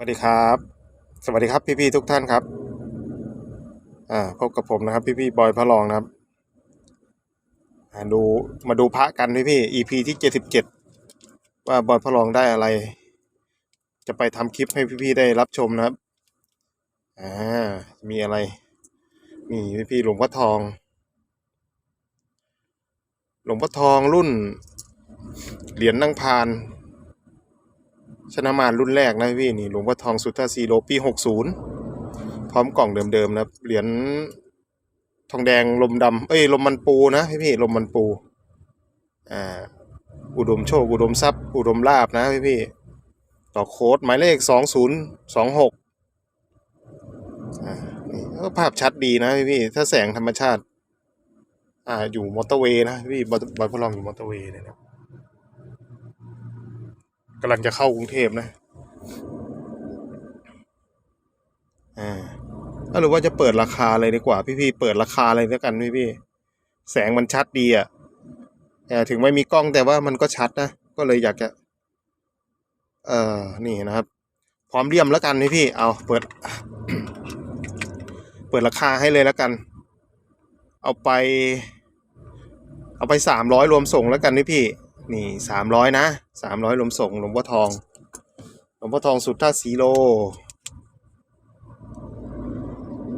สวัสดีครับ สวัสดีครับพี่ๆทุกท่านครับ อ่าพบกับผมนะครับ พี่ๆบอยพระรองนะครับอ่าดูมาดูพระกันพี่ๆ EP ที่เจ็ดสิบเจ็ดว่าบอยพระรองได้อะไร จะไปทำคลิปให้พี่ๆได้รับชมนะครับ อ่า มีอะไรมีพี่ๆหลวงพ่อทอง หลวงพ่อทองรุ่น เหรียญนั่งพาน ชนะมารรุ่นแรกนะพี่นี่หลวงพ่อทองสุทธาสีโลปีหกศูนย์พร้อมกล่องเดิมๆนะเหรียญทองแดงลมดำเอ้ยลมมันปูนะพี่พี่ลมมันปูอ่าอุดมโชค อุดมทรัพย์ อุดมลาบนะพี่พี่ต่อโค้ดหมายเลขสองศูนย์สองหกอ่านี่ก็ภาพชัดดีนะพี่พี่ถ้าแสงธรรมชาติ อ่าอยู่มอเตอร์เวย์นะพี่บอยพลองอยู่มอเตอร์เวย์เลยนะ กำลังจะเข้ากรุงเทพนะอ่าหรือว่าจะเปิดราคาเลยดีกว่า พี่ๆเปิดราคาเลยแล้วกันพี่ๆแสงมันชัดดีอะแต่ถึงไม่มีกล้องแต่ว่ามันก็ชัดนะก็เลยอยากจะ เอ่อนี่นะครับ พร้อมเรียมแล้วกันพี่ๆเอาเปิด เปิดราคาให้เลยแล้วกัน เอาไป เอาไปสามร้อยรวมส่งแล้วกันพี่ๆ นี่สามร้อยนะสามร้อยรวมส่งหลวงพ่อทองหลวงพ่อทองสุดท่าสีโล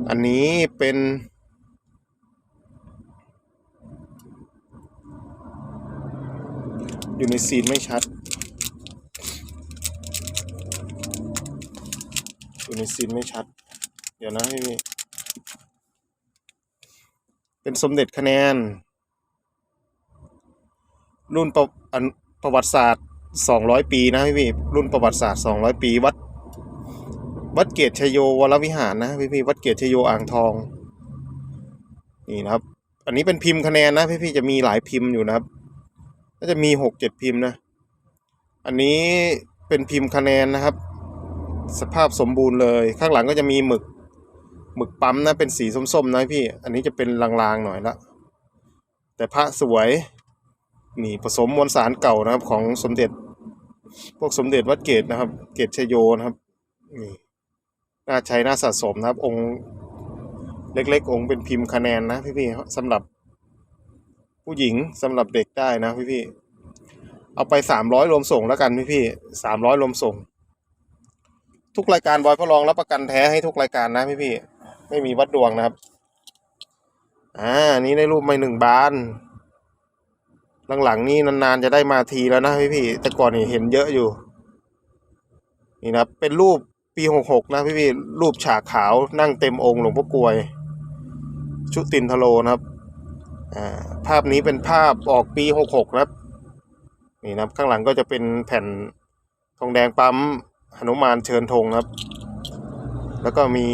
อันนี้เป็น อยู่ในซีนไม่ชัด อยู่ในซีนไม่ชัด เดี๋ยวนะพี่เป็นสมเด็จคะแนนรุ่นประ อันประวัติศาสตร์สองร้อยปีนะพี่พี่รุ่นประวัติศาสตร์สองร้อยปีวัดวัดเกตชโยวรวิหารนะพี่พี่วัดเกตชโยอ่างทอง นี่นะครับ อันนี้เป็นพิมพ์คะแนนนะพี่พี่จะมีหลายพิมพ์อยู่นะครับก็จะมีหกเจ็ดพิมพ์นะ อันนี้เป็นพิมพ์คะแนนนะครับ สภาพสมบูรณ์เลย ข้างหลังก็จะมีหมึกหมึกปั๊มนะเป็นสีส้มๆนะพี่ อันนี้จะเป็นลางๆหน่อยละแต่พระสวย นี่ผสมมวลสารเก่านะครับ ของสมเด็จ พวกสมเด็จวัดเกตนะครับ เกตชโยนะครับนี่น่าใช้น่าสะสมนะครับ องค์เล็ก ๆ องค์เป็นพิมพ์คะแนนนะพี่ๆสำหรับผู้หญิงสำหรับเด็กได้นะพี่ๆเอาไปสามร้อยรวมส่งแล้วกันพี่ๆสามร้อยรวมส่ง ทุกรายการบอยพระรองรับประกันแท้ให้ทุกรายการนะพี่ๆไม่มีวัดดวงนะครับ อ่านี้ได้รูปไม่หนึ่งบาน หลังๆนี่นานๆจะได้มาทีแล้วนะพี่พี่ๆแต่ก่อนนี่เห็นเยอะอยู่ นี่นะเป็นรูปปีหกหกนะพี่พี่ๆรูปฉากขาวนั่งเต็มองค์หลวงพ่อกลวย ชุตินทโลนะครับอ่าภาพนี้เป็นภาพออกปีหกหกนะครับนี่นะครับข้างหลังก็จะเป็นแผ่นทองแดงปั๊มหนุมานเชิญธงนะครับ แล้วก็มี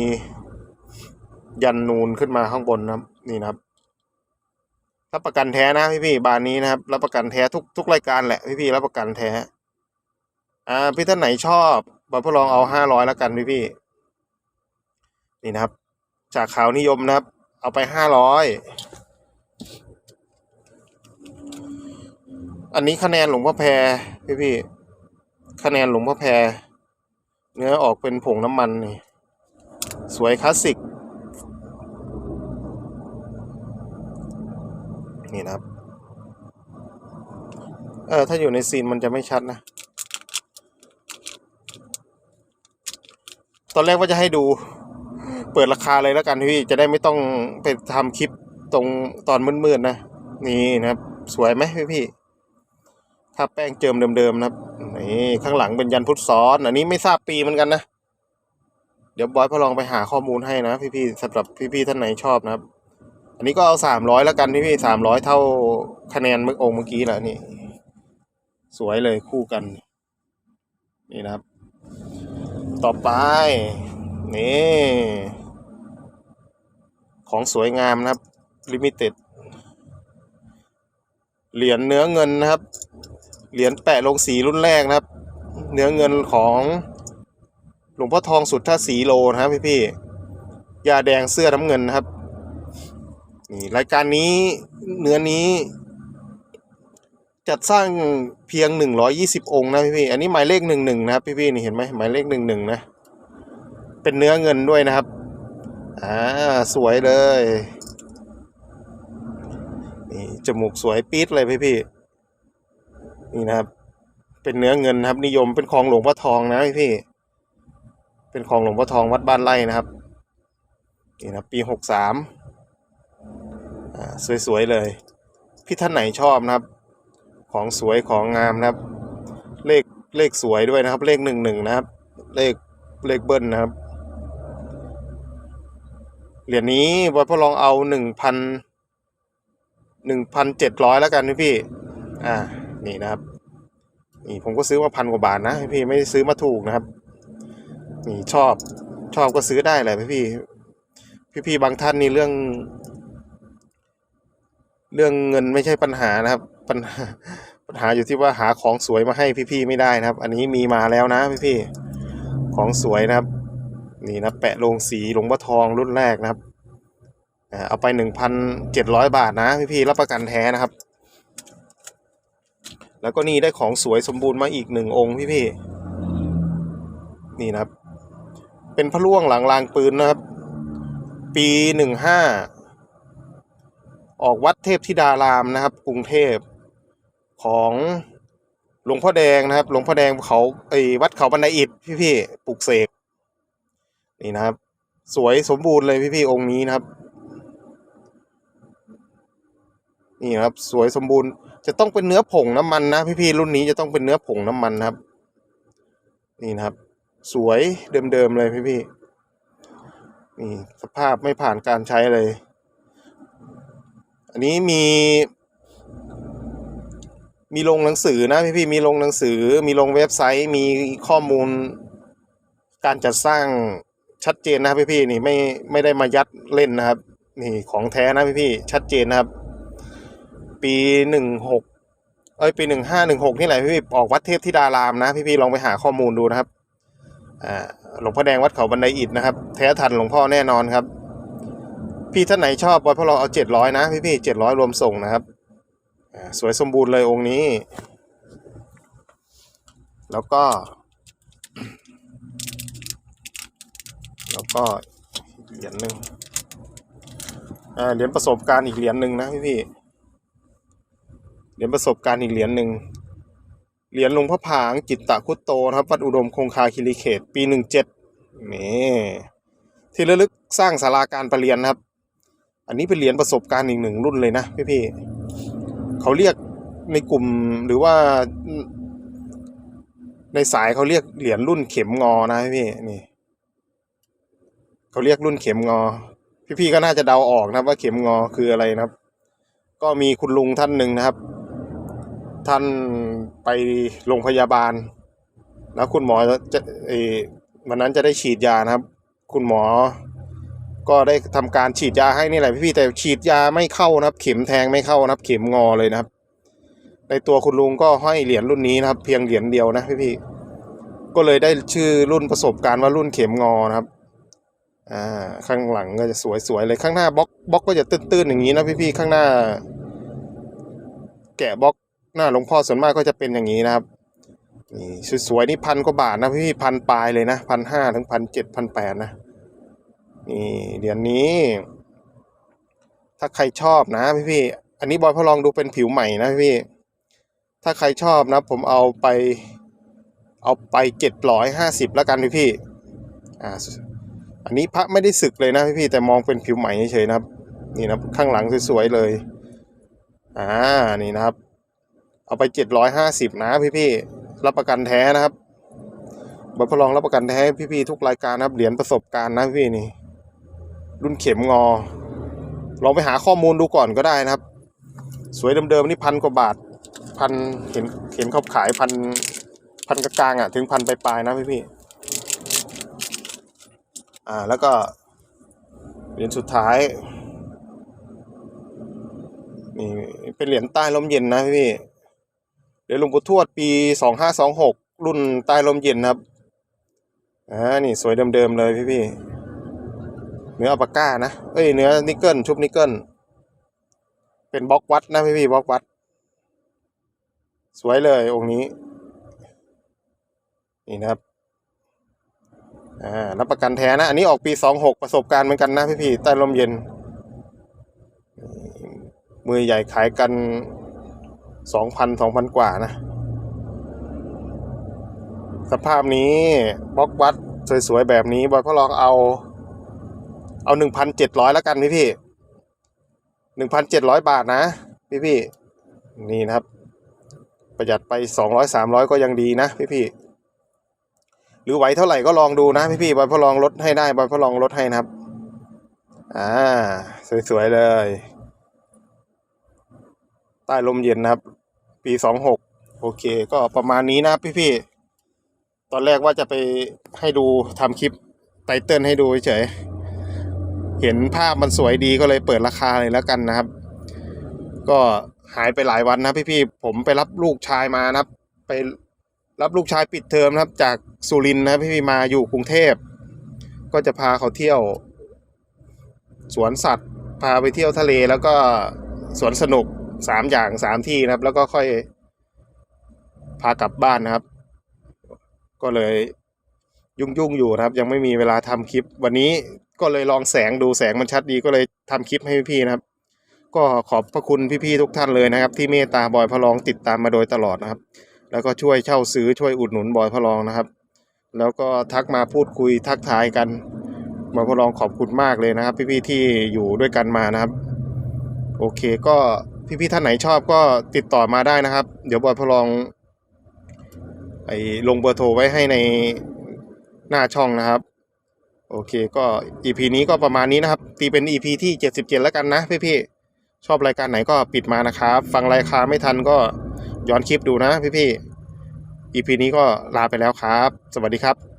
ยันนูนขึ้นมาข้างบนนะครับ นี่นะครับ รับประกันแท้นะพี่พี่บานนี้นะครับ รับประกันแท้ทุกทุกรายการแหละพี่พี่รับประกันแท้อ่าพี่ท่านไหนชอบบอลพลองเอาห้าร้อยแล้วกันพี่พี่นี่นะครับ จากข่าวนิยมนะครับ เอาไปห้าร้อยอันนี้คะแนนหลวงพ่อแพรพี่พี่คะแนนหลวงพ่อแพรเนื้อออกเป็นผงน้ำมันนี่สวยคลาสสิก นี่นะครับ เออถ้าอยู่ในซีนมันจะไม่ชัดนะ ตอนแรกว่าจะให้ดู เปิดราคาเลยแล้วกันพี่จะได้ไม่ต้องไปทำคลิปตรงตอนมืดๆนะ นี่นะครับ สวยไหมพี่พี่ถ้าแป้งเจิมเดิมๆนะครับนี่ข้างหลังเป็นยันพุทธซ้อน อันนี้ไม่ทราบปีเหมือนกันนะ เดี๋ยวบอยพอลองไปหาข้อมูลให้นะพี่ๆสำหรับพี่ๆท่านไหนชอบนะครับ อันนี้ก็เอาสามร้อยแล้วกันพี่พี่สามร้อยเท่าคะแนนเมื่อองค์เมื่อกี้แหละนี่ สวยเลยคู่กัน นี่นะครับ ต่อไป นี่ ของสวยงามนะครับลิมิเต็ดเหรียญเนื้อเงินนะครับ เหรียญแปะลงสีรุ่นแรกนะครับ เนื้อเงินของหลวงพ่อทองสุดท่าสีโลนะครับพี่พี่ยาแดงเสื้อน้ำเงินนะครับ นี่รายการนี้เนื้อนี้จัดสร้างเพียงหนึ่งร้อยี่สิบองค์นะพี่พี่อันนี้หมายเลขหนึ่งหนึ่งนะครับพี่พี่นี่เห็นไหมหมายเลขหนึ่งหนึ่งนะ เป็นเนื้อเงินด้วยนะครับ อ่า สวยเลย นี่จมูกสวยปี๊ดเลยพี่พี่นี่นะครับ เป็นเนื้อเงินนะครับ นิยมเป็นของหลวงพ่อทองนะพี่พี่ เป็นของหลวงพ่อทองวัดบ้านไร่นะครับ นี่นะปีหก สวยๆเลย พี่ท่านไหนชอบนะครับ ของสวยของงามนะครับ เลขเลขสวยด้วยนะครับ เลขหนึ่งหนึ่งนะครับ เลขเลขเบิ้ลนะครับ เหรียญนี้บอยพ่อลองเอาหนึ่งพันหนึ่งพันเจ็ดร้อยแล้วกันพี่พี่ อ่า นี่นะครับ นี่ผมก็ซื้อมาพันกว่าบาทนะพี่พี่ไม่ซื้อมาถูกนะครับ นี่ชอบชอบก็ซื้อได้แหละพี่พี่พี่พี่บางท่านนี่เรื่อง เรื่องเงินไม่ใช่ปัญหานะครับ ปัญหาปัญหาอยู่ที่ว่าหาของสวยมาให้พี่ๆไม่ได้นะครับ อันนี้มีมาแล้วนะพี่ๆของสวยนะครับ นี่นะแปะลงสีหลวงพ่อทองรุ่นแรกนะครับเอาไปหนึ่งพันเจ็ดร้อยบาทนะพี่ๆรับประกันแท้นะครับ แล้วก็นี่ได้ของสวยสมบูรณ์มาอีกหนึ่งองค์พี่ๆนี่นะครับ เป็นพระล่วงหลังรางปืนนะครับ ปีหนึ่งห้า ออกวัดเทพธิดารามนะครับ กรุงเทพของหลวงพ่อแดงนะครับ หลวงพ่อแดงเขาไอ้วัดเขาบันไดอิฐพี่ๆปลูกเสกนี่นะครับ สวยสมบูรณ์เลยพี่ๆองค์นี้นะครับ นี่นะครับ สวยสมบูรณ์ จะต้องเป็นเนื้อผงน้ำมันนะพี่ๆรุ่นนี้จะต้องเป็นเนื้อผงน้ำมันนะครับ นี่นะครับ สวยเดิมๆเลยพี่ๆนี่สภาพไม่ผ่านการใช้เลย อันนี้มี มีลงหนังสือนะพี่พี่มีลงหนังสือ มีลงเว็บไซต์ มีข้อมูล การจัดสร้างชัดเจนนะครับพี่พี่นี่ไม่ไม่ได้มายัดเล่นนะครับ นี่ของแท้นะพี่พี่ชัดเจนนะครับ ปีหนึ่งหกเอ้ยปีหนึ่งห้าหนึ่งหกนี่แหละพี่พี่ออกวัดเทพธิดารามนะพี่พี่ลองไปหาข้อมูลดูนะครับอ่าหลวงพ่อแดงวัดเขาบันไดอิฐนะครับ แท้ทันหลวงพ่อแน่นอนครับ พี่ท่านไหนชอบบอยพ่อเราเอาเจ็ดร้อยนะพี่พี่เจ็ดร้อยรวมส่งนะครับสวยสมบูรณ์เลยองค์นี้ แล้วก็ แล้วก็เหรียญหนึ่งเหรียญประสบการณ์อีกเหรียญหนึ่งนะพี่พี่เหรียญประสบการณ์อีกเหรียญหนึ่งเหรียญหลวงพ่อผางจิตตะคุตโตนะครับวัดอุดมคงคาคิริเขตปีหนึ่งเจ็ดนี่ที่ระลึกสร้างศาลาการประเรียนนะครับ อันนี้เป็นเหรียญประสบการณ์อีกหนึ่งรุ่นเลยนะพี่พี่ๆเขาเรียกในกลุ่มหรือว่า ในสายเขาเรียกเหรียญรุ่นเข็มงอนะพี่พี่นี่เขาเรียกรุ่นเข็มงอ พี่พี่ๆก็น่าจะเดาออกนะว่าเข็มงอคืออะไรนะครับ ก็มีคุณลุงท่านหนึ่งนะครับ ท่านไปโรงพยาบาล แล้วคุณหมอจะวันนั้นจะได้ฉีดยานะครับ คุณหมอ ก็ได้ทำการฉีดยาให้นี่แหละพี่ๆแต่ฉีดยาไม่เข้านะครับ เข็มแทงไม่เข้านะครับ เข็มงอเลยนะครับ ในตัวคุณลุงก็ห้อยเหรียญรุ่นนี้นะครับ เพียงเหรียญเดียวนะพี่ๆก็เลยได้ชื่อรุ่นประสบการณ์ว่ารุ่นเข็มงอนะครับอ่าข้างหลังก็จะสวยๆเลยข้างหน้าบล็อกบล็อกก็จะตื้นๆอย่างนี้นะพี่ๆข้างหน้า แกะบล็อกหน้าหลวงพ่อส่วนมากก็จะเป็นอย่างนี้นะครับนี่สวยๆนี่พันกว่าบาทนะพี่ๆพันปลายเลยนะพันห้าถึงพันเจ็ดพันแปดนะ นี่เหรียญนี้ ถ้าใครชอบนะพี่พี่อันนี้บอยพอลองดูเป็นผิวใหม่นะพี่พี่ ถ้าใครชอบนะ ผมเอาไป เอาไปเจ็ดร้อยห้าสิบแล้วกันพี่พี่อ่าอันนี้พระไม่ได้สึกเลยนะพี่พี่แต่มองเป็นผิวใหม่เฉยๆนะครับ นี่นะข้างหลังสวยๆเลย อ่านี่นะครับ เอาไปเจ็ดร้อยห้าสิบนะพี่พี่รับประกันแท้นะครับบอยพอลองรับประกันแท้พี่พี่ๆทุกรายการนะครับเหรียญประสบการณ์นะพี่นี่ รุ่นเข็มงอ ลองไปหาข้อมูลดูก่อนก็ได้นะครับ สวยเดิมๆนี่พันกว่าบาทพันเห็นเห็นเขาขายพันพันกลางๆอะถึงพันปลายๆนะพี่พี่ๆอ่าแล้วก็เหรียญสุดท้ายนี่เป็นเหรียญใต้ลมเย็นนะพี่เหรียญหลวงปู่ทวดปีสองห้าสองหกรุ่นใต้ลมเย็นครับอ่านี่สวยเดิมๆเลยพี่พี่ๆ เนื้ออัลปาก้านะ เอ้ยเนื้อนิกเกิลชุบนิกเกิลเป็นบล็อกวัดนะพี่พี่บล็อกวัด สวยเลยองค์นี้ นี่นะครับอ่ารับประกันแท้นะ อันนี้ออกปีสองหกประสบการณ์เหมือนกันนะพี่พี่ใต้ลมเย็น มือใหญ่ขายกันสองพันสองพันกว่านะ สภาพนี้บล็อกวัดสวยๆแบบนี้บอยก็ลองเอา เอาหนึ่งพันเจ็ดร้อยแล้วกันพี่พี่หนึ่งพันเจ็ดร้อยบาทนะ พี่พี่นี่นะครับ ประหยัดไปสองร้อยสามร้อยก็ยังดีนะพี่พี่หรือไหวเท่าไหร่ก็ลองดูนะพี่พี่บอยพอลองลดให้ได้บอยพอลองลดให้นะครับ อ่า สวยๆเลย ใต้ลมเย็นนะครับ ปีสองหกโอเค ก็ประมาณนี้นะครับพี่ตอนแรกว่าจะไปให้ดูทำคลิปไตเติ้ลให้ดูเฉย เห็นภาพมันสวยดีก็เลยเปิดราคาเลยแล้วกันนะครับ ก็หายไปหลายวันนะพี่ๆผมไปรับลูกชายมานะครับ ไปรับลูกชายปิดเทอมนะครับ จากสุรินทร์นะพี่ๆมาอยู่กรุงเทพ ก็จะพาเขาเที่ยว สวนสัตว์ พาไปเที่ยวทะเลแล้วก็สวนสนุกสามอย่างสามที่นะครับ แล้วก็ค่อยพากลับบ้านนะครับ ก็เลยยุ่งยุ่งๆอยู่นะครับ ยังไม่มีเวลาทำคลิปวันนี้ ก็เลยลองแสงดูแสงมันชัดดีก็เลยทำคลิปให้พี่นะครับ ก็ขอบพระคุณพี่ๆทุกท่านเลยนะครับ ที่เมตตาบอยพะลองติดตามมาโดยตลอดนะครับ แล้วก็ช่วยเช่าซื้อช่วยอุดหนุนบอยพะลองนะครับ แล้วก็ทักมาพูดคุยทักทายกันบอยพะลองขอบคุณมากเลยนะครับ พี่ๆที่อยู่ด้วยกันมานะครับ โอเคก็พี่ๆท่านไหนชอบก็ติดต่อมาได้นะครับ เดี๋ยวบอยพะลองไอ้ลงเบอร์โทรไว้ให้ในหน้าช่องนะครับ โอเคก็ EP นี้ก็ประมาณนี้นะครับ ตีเป็น EP ที่ 77 แล้วกันนะพี่ๆชอบรายการไหนก็ปิดมานะครับ ฟังรายการไม่ทันก็ย้อนคลิปดูนะพี่ๆ EP นี้ก็ลาไปแล้วครับ สวัสดีครับ